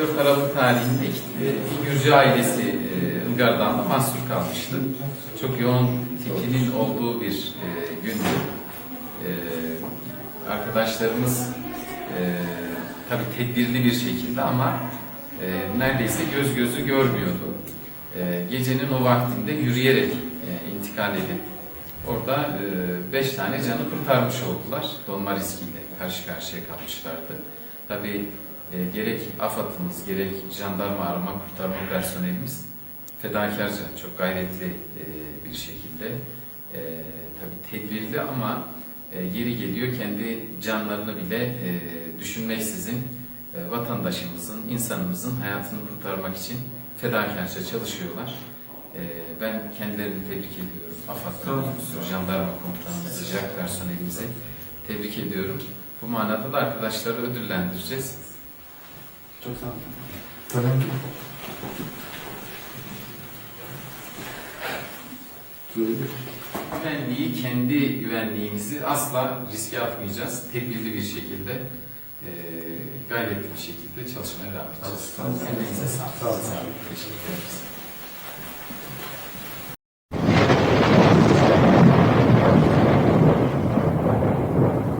14 Aralık tarihinde e, Gürcü ailesi e, Ilgar'dan da mahsur kalmıştı. Çok yoğun tipinin olduğu bir e, gündü. E, arkadaşlarımız e, tabii tedbirli bir şekilde ama e, neredeyse göz gözü görmüyordu. Gecenin o vaktinde yürüyerek e, intikal edip orada e, beş tane canı kurtarmış oldular. Donma riskiyle karşı karşıya kalmışlardı. Tabii e, gerek AFAD'ımız, gerek jandarma arama kurtarma personelimiz fedakarca, çok gayretli e, bir şekilde e, tabii tedbirli ama e, yeri geliyor kendi canlarını bile e, düşünmeksizin e, vatandaşımızın, insanımızın hayatını kurtarmak için fedakarca çalışıyorlar. E, ben kendilerini tebrik ediyorum. AFAD'dan, jandarma komutanımızı, JAK personelimizi tebrik ediyorum. Bu manada da arkadaşları ödüllendireceğiz. Çok sağ olun. Önemli. Güvenliği, kendi güvenliğimizi asla riske atmayacağız. Tedbirli bir şekilde, e, gayretli bir şekilde çalışmaya devam edeceğiz. Sağ olun. Emeğinize sağlık. Sağ olun. Teşekkür ederiz.